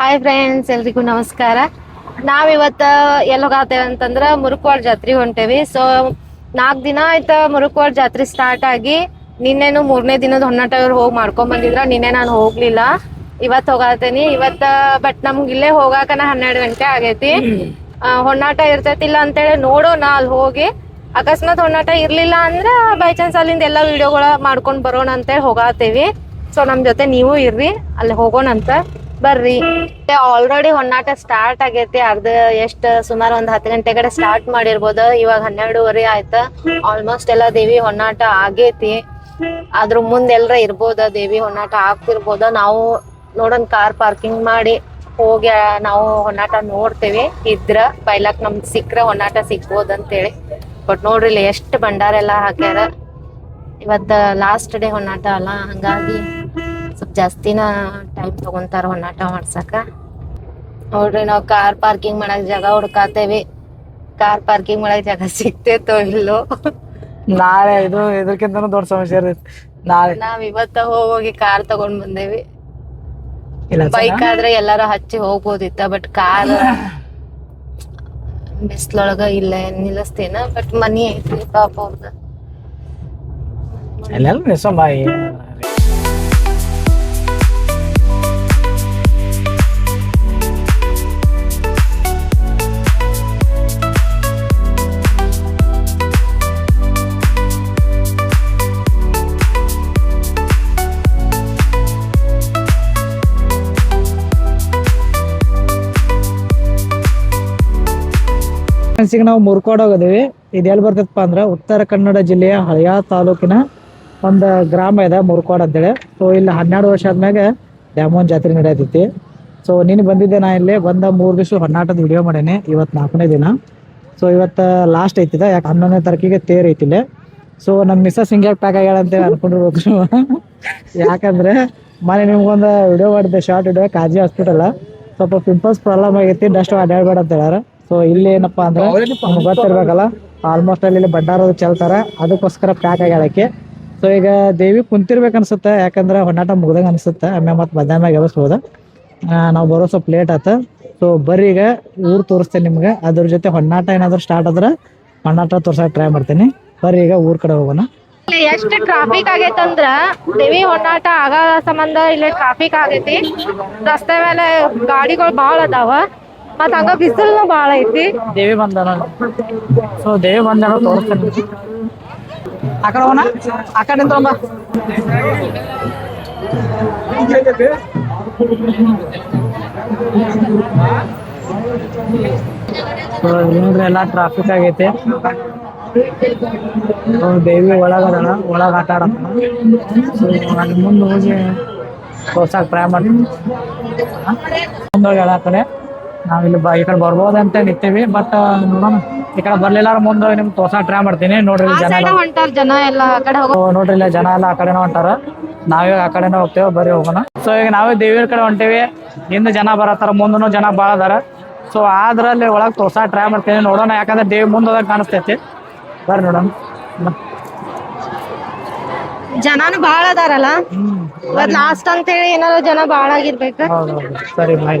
Hi friends ಎಲ್ರಿಗೂ ನಮಸ್ಕಾರ. ನಾವಿವತ್ತ ಎಲ್ಲಿ ಹೋಗತ್ತೇವೆ ಅಂತಂದ್ರ ಮುರುಕ್ವಾಡ್ ಜಾತ್ರೆ ಹೊಂಟೇವಿ. ಸೊ ನಾಲ್ಕು ದಿನ ಆಯ್ತ ಮುರುಕ್ವಾಡ್ ಜಾತ್ರೆ ಸ್ಟಾರ್ಟ್ ಆಗಿ ನಿನ್ನೆನು ಮೂರನೇ ದಿನದ ಹೊನ್ನಾಟ ಅವ್ರು ಹೋಗಿ ಮಾಡ್ಕೊಂಡ್ ಬಂದಿದ್ರ. ನಿನ್ನೆ ನಾನು ಹೋಗ್ಲಿಲ್ಲ. ಇವತ್ತು ಹೋಗತ್ತೇನಿ ಇವತ್ತ ಬಟ್ ನಮ್ಗೆ ಇಲ್ಲೇ ಹೋಗಾಕನ ಹನ್ನೆರಡು ಗಂಟೆ ಆಗೈತಿ. ಹೊನ್ನಾಟ ಇರ್ತೈತಿಲ್ಲ ಅಂತೇಳಿ ನೋಡೋಣ ಅಲ್ಲಿ ಹೋಗಿ. ಅಕಸ್ಮಾತ್ ಹೊನ್ನಾಟ ಇರ್ಲಿಲ್ಲ ಅಂದ್ರ ಬೈ ಚಾನ್ಸ್ ಅಲ್ಲಿಂದ ಎಲ್ಲಾ ವಿಡಿಯೋಗಳ ಮಾಡ್ಕೊಂಡ್ ಬರೋಣ ಅಂತೇಳಿ ಹೋಗಾತೇವಿ. ಸೊ ನಮ್ ಜೊತೆ ನೀವು ಇರ್ರಿ. ಅಲ್ಲಿ ಹೋಗೋಣಂತ. ಬರ್ರಿ. ಆಲ್ರೆಡಿ ಹೊನ್ನಾಟ ಸ್ಟಾರ್ಟ್ ಆಗೈತಿ. ಅರ್ಧ ಎಷ್ಟ್, ಸುಮಾರು ಒಂದ್ ಹತ್ತು ಗಂಟೆ ಕಡೆ ಸ್ಟಾರ್ಟ್ ಮಾಡಿರ್ಬೋದು. ಇವಾಗ ಹನ್ನೆರಡುವರೆ ಆಯ್ತ. ಆಲ್ಮೋಸ್ಟ್ ಎಲ್ಲಾ ದೇವಿ ಹೊನ್ನಾಟ ಆಗೇತಿ. ಅದ್ರ ಮುಂದೆ ಎಲ್ರ ಇರ್ಬೋದ? ದೇವಿ ಹೊನ್ನಾಟ ಆಗ್ತಿರ್ಬೋದ? ನಾವು ನೋಡನ್ ಕಾರ್ ಪಾರ್ಕಿಂಗ್ ಮಾಡಿ ಹೋಗಿ ನಾವು ಹೊನ್ನಾಟ ನೋಡ್ತೇವಿ. ಇದ್ರ ಬೈಲಾಕ್ ನಮ್ ಸಿಕ್ಕ್ರ ಹೊನ್ನಾಟ ಸಿಗ್ಬೋದ್ ಅಂತೇಳಿ ಬಟ್ ನೋಡ್ರಿ ಎಷ್ಟ್ ಭಂಡಾರ ಎಲ್ಲಾ ಹಾಕ್ಯಾರ. ಇವತ್ತ ಲಾಸ್ಟ್ ಡೇ ಹೊನ್ನಾಟ ಅಲ್ಲ. ಹಂಗಾಗಿ ಸ್ವಲ್ಪ ಜಾಸ್ತಿನ ಟೈಮ್ ತಗೊಂತಾರ ಹೊನ್ನಾಟ ಮಾಡ್ಸಕ. ನೋಡ್ರಿ ನಾವ್ ಕಾರ್ ಪಾರ್ಕಿಂಗ್ ಮಾಡಕ್ ಜಾಗ ಹುಡ್ಕಾತೇವಿ. ಕಾರ್ ಪಾರ್ಕಿಂಗ್ ಮಾಡಕ್ ಜಾಗ ಸಿಗ್ತೇತೋ ಇಲ್ಲೋ? ನಾಳೆ ಇದು ಇದಕ್ಕಿಂತ ದೊಡ್ಡ ಸಮಸ್ಯೆ ಇರುತ್ತೆ. ನಾಳೆ. ನಾವ್ ಇವತ್ತ ಹೋಗಿ ಕಾರ್ ತಗೊಂಡ್ ಬಂದೇವಿ. ಬೈಕ್ ಆದ್ರೆ ಎಲ್ಲಾರು ಹಚ್ಚಿ ಹೋಗ್ಬೋದಿತ್ತ ಬಟ್ ಕಾರ್ ಬಿಸ್ಲೊಳಗ ಇಲ್ಲ ನಿಲ್ಲಿಸ್ತೇನ ಬಟ್ ಮನಿ ಐತಿ ಪಾಪ ಅವ್ರದ. ಎಲ್ಲೆಲ್ಲ ನಿಸಂಬಾಯಿ ಈಗ ನಾವು ಮುರ್ಕೋಡ್ ಹೋಗಿದೀವಿ ಇದು ಎಲ್ಲಿ ಬರ್ತೈತಪ್ಪ ಅಂದ್ರೆ ಉತ್ತರ ಕನ್ನಡ ಜಿಲ್ಲೆಯ ಹಳೆಯ ತಾಲೂಕಿನ ಒಂದು ಗ್ರಾಮ ಇದೆ ಮುರ್ಕೋಡ್ ಅಂತೇಳಿ. ಸೊ ಇಲ್ಲಿ ಹನ್ನೆರಡು ವರ್ಷ ಆದ್ಮ್ಯಾಗ ಡ್ಯಾಮೋನ್ ಜಾತ್ರೆ ನಡೆಯತೈತಿ. ಸೊ ನೀನು ಬಂದಿದ್ದೆ ನಾ ಇಲ್ಲಿ ಬಂದ ಮೂರು ದಿವಸ ಹೊನ್ನಾಟದ ವಿಡಿಯೋ ಮಾಡೇನಿ ಇವತ್ತು ನಾಲ್ಕನೇ ದಿನ. ಸೊ ಇವತ್ತು ಲಾಸ್ಟ್ ಐತಿದ, ಯಾಕೆ ಹನ್ನೊಂದನೇ ತಾರೀಕಿಗೆ ತೇರ್ ಐತಿಲ್ಲ ಸೊ ನಮ್ಮ ಮಿಸ್ಸಸ್ ಹಿಂಗೆ ಪ್ಯಾಕ್ ಆಗ್ಯಾಳ ಅಂತೇಳಿ ಅನ್ಕೊಂಡಿರ್ಬೇಕು ಯಾಕಂದ್ರೆ ಮನೆ ನಿಮ್ಗೊಂದು ವಿಡಿಯೋ ಮಾಡಿದ್ದೆ ಶಾರ್ಟ್ ವಿಡಿಯೋ ಕಾಜಿ ಹಾಸ್ಪಿಟಲ್ ಸ್ವಲ್ಪ ಪಿಂಪಲ್ಸ್ ಪ್ರಾಬ್ಲಮ್ ಆಗೈತಿ ಡಸ್ಟ್ ಅಡ್ಡಾಡ್ಬೇಡ ಅಂತ ಹೇಳ್ಯಾರ. ಸೊ ಇಲ್ಲಿ ಏನಪ್ಪಾ ಅಂದ್ರೆ ಗೊತ್ತಿರ್ಬೇಕಲ್ಲ ಆಲ್ಮೋಸ್ಟ್ ಅಲ್ಲಿ ಇಲ್ಲಿ ಬಂಡಾರ ಚೆಲ್ತಾರ, ಅದಕ್ಕೋಸ್ಕರ ಪ್ಯಾಕ್ ಆಗ್ಯಾಳಕ್ಕೆ ಸೊ ಈಗ ದೇವಿ ಕುಂತಿರ್ಬೇಕು ಅನ್ಸುತ್ತೆ, ಯಾಕಂದ್ರೆ ಹೊನ್ನಾಟ ಮುಗ್ದಂಗ ಅನ್ಸುತ್ತೆ ಆಮೇಲೆ ಮತ್ತೆ ಮಧ್ಯಾಹ್ನ ಎಬ್ಸ್ಬೋದ. ನಾವು ಬರೋ ಸ್ವಲ್ಪ ಲೇಟ್ ಆತ. ಸೊ ಬರ್ರಿ ಈಗ, ಊರ್ ತೋರಿಸ್ತೇನೆ ನಿಮ್ಗೆ, ಅದ್ರ ಜೊತೆ ಹೊನ್ನಾಟ ಏನಾದ್ರು ಸ್ಟಾರ್ಟ್ ಆದ್ರೆ ಹೊನ್ನಾಟ ತೋರ್ಸಕ್ ಟ್ರೈ ಮಾಡ್ತೀನಿ. ಬರ್ರಿ ಈಗ ಊರ್ ಕಡೆ ಹೋಗೋಣ. ಇಲ್ಲಿ ಎಷ್ಟು ಟ್ರಾಫಿಕ್ ಆಗೈತಂದ್ರ ದೇವಿ ಹೊನ್ನಾಟ ಆಗ ಸಂಬಂಧ ಇಲ್ಲಿ ಟ್ರಾಫಿಕ್ ಆಗೈತಿ. ರಸ್ತೆ ಮೇಲೆ ಗಾಡಿಗಳು ಬಾಳ ಅದಾವ. ಮತ್ ಹಂಗ ಬಿಸಿಲು ಬಾಳ ಐತಿ. ದೇವಿ ಬಂದಾನ ಸೊ, ದೇವಿ ಬಂದಾನ ತೋರಿಸ್ತೇನೆ. ಆ ಕಡೆ ಹೋಗೋಣ. ಆ ಕಡೆ ನಿಂತ್ಕೊಂಬ ಸೊ ಇಲ್ಲಿ ನೋಡ್ರಿ ಎಲ್ಲಾ ಟ್ರಾಫಿಕ್ ಆಗೈತಿ. ಸೊ, ದೇವಿ ಒಳಗ ಅದಾಳ. ಒಳಗ ಆಟ ಆಡತ್ತಾನ ಸೊ, ಅಲ್ಲಿ ಮುಂದೆ ಹೋಗಿ ತೋರ್ಸಕ್ ಟ್ರೈ ಮಾಡ್ತೀನಿ. ಮುಂದೋಗಿ ಆ ಕಡೆ. ನಾವ್ ಇಲ್ಲಿ ಬ ಈ ಕಡೆ ಬರ್ಬೋದು ಅಂತ ನಿಂತೀವಿ ಬಟ್ ನೋಡೋಣ. ಈ ಕಡೆ ಬರ್ಲಿಲ್ಲ ಮುಂದೆ ನಿಮ್ಗೆ ತೋರ್ಸಕ್ ಟ್ರೈ ಮಾಡ್ತೀನಿ. ನೋಡ್ರಿ ಜನ ಎಲ್ಲ ಹೊಂಟಾರ ಜನ ಎಲ್ಲ ಆ ಕಡೆ ಹೋಗೋ. ಸೊ ನೋಡ್ರಿ ಇಲ್ಲ ಜನ ಎಲ್ಲ ಆ ಕಡೆನೂ ಹೊಂಟಾರ. ನಾವೇ ಆ ಕಡೆನೂ ಹೋಗ್ತೇವೆ ಬರೀ ಹೋಗೋಣ. ಸೊ ಈಗ ನಾವೇ ದೇವಿಯರ ಕಡೆ ಹೊಂಟೇವಿ. ಹಿಂದೆ ಜನ ಬರತ್ತಾರ ಮುಂದೂ ಜನ ಭಾಳ ಅದಾರ. ಸೊ ಅದ್ರಲ್ಲಿ ಒಳಗೆ ತೋಸ ಟ್ರೈ ಮಾಡ್ತೀನಿ. ನೋಡೋಣ ಯಾಕಂದ್ರೆ ದೇವಿ ಮುಂದೆ ಕಾಣಿಸ್ತೈತಿ. ಬರ್ರಿ ನೋಡೋಣ. ಜನನು ಬಾಳ ಅದಾರಲ್ಲ? ಇವತ್ ಲಾಸ್ಟ್ ಅಂತ ಹೇಳಿ ಏನಾರ ಜನ ಬಾಳ ಆಗಿರ್ಬೇಕ. ಹೌದು ಹೌದು ಸರಿ ಬಾಯ್.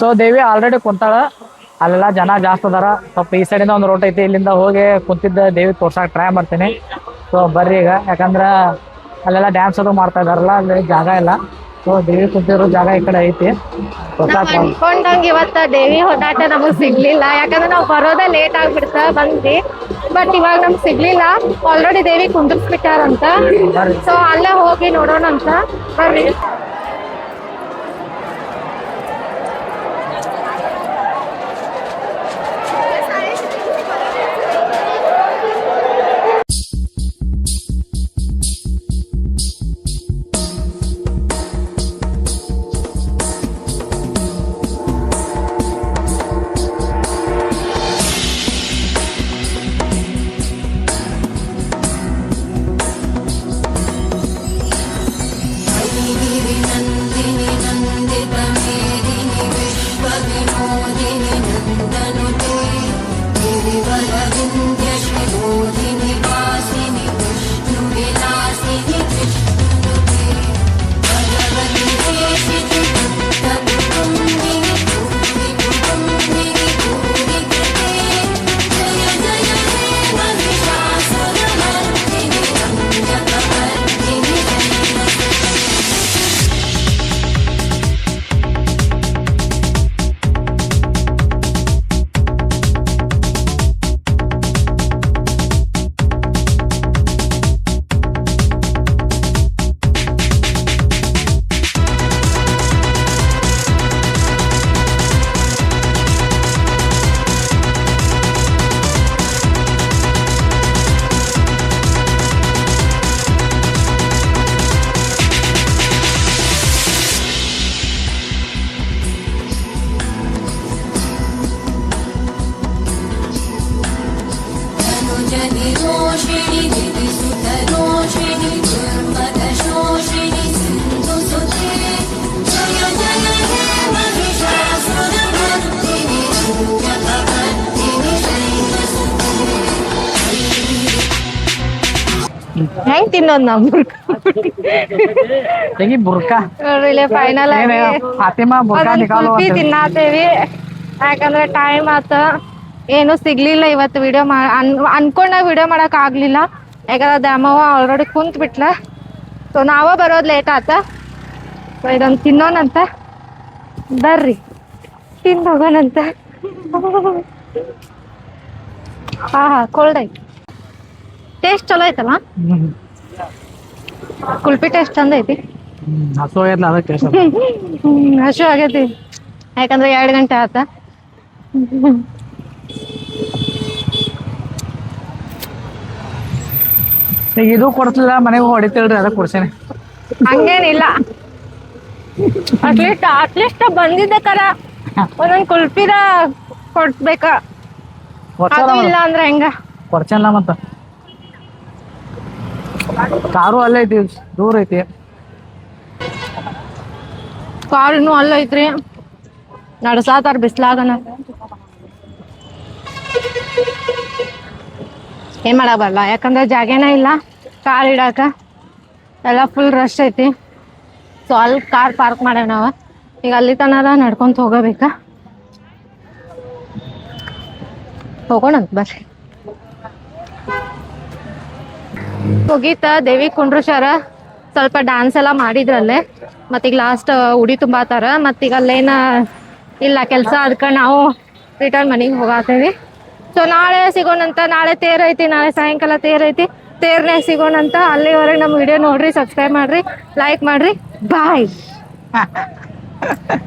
ಸೊ ದೇವಿ ಆಲ್ರೆಡಿ ಕುಂತಾಳ. ಅಲ್ಲೆಲ್ಲ ಜನ ಜಾಸ್ತಿ ಅದಾರ. ಸ್ವಲ್ಪ ಈ ಸೈಡಿಂದ ಒಂದು ರೋಟ್ ಐತಿ ಇಲ್ಲಿಂದ ಹೋಗಿ ಕುಂತಿದ್ದ ದೇವಿ ತೋರ್ಸಕ್ ಟ್ರೈ ಮಾಡ್ತೀನಿ. ಸೊ ಬರ್ರಿ ಈಗ. ಯಾಕಂದ್ರ ಅಲ್ಲೆಲ್ಲ ಡ್ಯಾನ್ಸ್ ಅದು ಮಾಡ್ತಾ ಇದಾರಲ್ಲ ಅಲ್ಲಿ ಜಾಗ ಇಲ್ಲ. ಸೊ ದೇವಿ ಕುಂತಿರೋ ಜಾಗ ಈ ಕಡೆ ಐತಿ. ಅನ್ಕೊಂಡಂಗ ಇವತ್ತ ದೇವಿ ಹೊನ್ನಾಟ ನಮಗ್ ಸಿಗ್ಲಿಲ್ಲ. ಯಾಕಂದ್ರೆ ನಾವು ಬರೋದೇ ಲೇಟ್ ಆಗ್ಬಿಡ್ತ ಬಂದ್ವಿ. ಬಟ್ ಇವಾಗ ನಮ್ಗ್ ಸಿಗ್ಲಿಲ್ಲ. ಆಲ್ರೆಡಿ ದೇವಿ ಕುಂದಿರ್ಸ್ಬಿಟ್ಟಾರಂತ. ಸೊ ಅಲ್ಲೇ ಹೋಗಿ ನೋಡೋಣ ಅಂತ ಬರ್ರಿ. ಹೆಂಗ್ ತಿನ್ನೋದ್ ನಾವ್ ತೆಗಿ ಬುರ್ಕಾ ನೋಡ್ರಿ ಫೈನಲ್ ಆಗಿ ಫಾತಿಮಾ ಬುರ್ಕಾ ಒಂದೊಂದ್ ನಿಕಾಲು ಕುಲ್ಫಿ ತಿನ್ನಾತೇವಿ ಯಾಕಂದ್ರೆ ಟೈಮ್ ಆತ ಏನು ಸಿಗ್ಲಿಲ್ಲ ಇವತ್ತು ವಿಡಿಯೋ ಮಾ ಅನ್ ಅನ್ಕೊಂಡಾಗ ವಿಡಿಯೋ ಮಾಡಕ್ ಆಗ್ಲಿಲ್ಲ ಯಾಕಂದ್ರೆ ದ್ಯಾಮವ್ವ ಆಲ್ರೆಡಿ ಕುಂತ್ ಬಿಟ್ಲ ಸೊ ನಾವ ಬರೋದ್ ಲೇಟ್ ಆತ ಸೊ ಇದೊಂದ್ ತಿನ್ನೋಣಂತ ಬರ್ರಿ ತಿಂದ್ ಹೋಗೋಣಂತ ಹಾ ಹಾ ಕೋಲ್ಡ್ ಐತಿ ಟೇಸ್ಟ್ ಚಲೋ ಐತಲ್ಲ? ಕುಲ್ಪಿ ಟೇಸ್ಟ್ ಚಂದ ಐತಿ. ಹಸು ಆಗ್ಯದ ಅದಕ್ಕೆ ಹಸು ಆಗೈತಿ. ಯಾಕಂದ್ರೆ ಎರಡ್ ಗಂಟೆ ಆತ. ಇದು ಕೊಡ್ತಿಲ್ಲ ಮನೆಗೆ ಹೊಡಿತಿಲ್ರಿ ಅದಕ್ಕೆ ಕೊಡ್ಸೇನೆ. ಹಂಗೇನಿಲ್ಲ. ಅಟ್ಲೀಸ್ಟ್ ಅಟ್ಲೀಸ್ಟ್ ಬಂದಿದ್ದ ಕರ. ಒಂದೊಂದ್ ಕುಲ್ಪಿದ ಕೊಡ್ಬೇಕ. ಅದು ಇಲ್ಲ ಅಂದ್ರೆ ಹೆಂಗ? ಕೊಡ್ಸಲ್ಲ ಮತ್ತ? ಕಾರು ಅಲ್ಲೇ ಐತಿ ದೂರ ಐತಿ. ಕಾರಿನೂ ಅಲ್ಲ ಐತ್ರಿ. ನಡ್ಸಾತಾರ ಬಿಸ್ಲಾಗನ. ಏನ್ ಮಾಡಕ್ ಬರಲ್ಲ ಯಾಕಂದ್ರೆ ಜಾಗೇನ ಇಲ್ಲ, ಕಾರ್ ಇಡಾಕ ಎಲ್ಲ ಫುಲ್ ರಶ್ ಐತಿ. ಸೊ ಅಲ್ಲಿ ಕಾರ್ ಪಾರ್ಕ್ ನಾವ. ಈಗ ಅಲ್ಲಿ ತನಕ ನಡ್ಕೊಂತ ಹೋಗಬೇಕ? ಹೋಗೋಣ, ಬರ್ರಿ. ಮುಗೀತ ದೇವಿ ಕುಂಡ್ರಶಾರ ಸ್ವಲ್ಪ ಡ್ಯಾನ್ಸ್ ಎಲ್ಲ ಮಾಡಿದ್ರಲ್ಲೇ. ಮತ್ತೀಗ ಲಾಸ್ಟ್ ಉಡಿ ತುಂಬಾತಾರ. ಮತ್ತೀಗ ಅಲ್ಲೇನ ಇಲ್ಲ, ಕೆಲಸ ಅದಕ್ಕೆ ನಾವು ರಿಟರ್ನ್ ಮನೆಗೆ ಹೋಗಾತೇವಿ. ಸೊ ನಾಳೆ ಸಿಗೋಣಂತ, ನಾಳೆ ತೇರ್ ಐತಿ, ನಾಳೆ ಸಾಯಂಕಾಲ ತೇರ್ ಐತಿ. ತೇರ್ನ್ಯಾಗ ಸಿಗೋಣಂತ ಅಲ್ಲಿವರೆಗೆ ನಮ್ಮ ವಿಡಿಯೋ ನೋಡ್ರಿ ಸಬ್ಸ್ಕ್ರೈಬ್ ಮಾಡ್ರಿ ಲೈಕ್ ಮಾಡ್ರಿ. ಬಾಯ್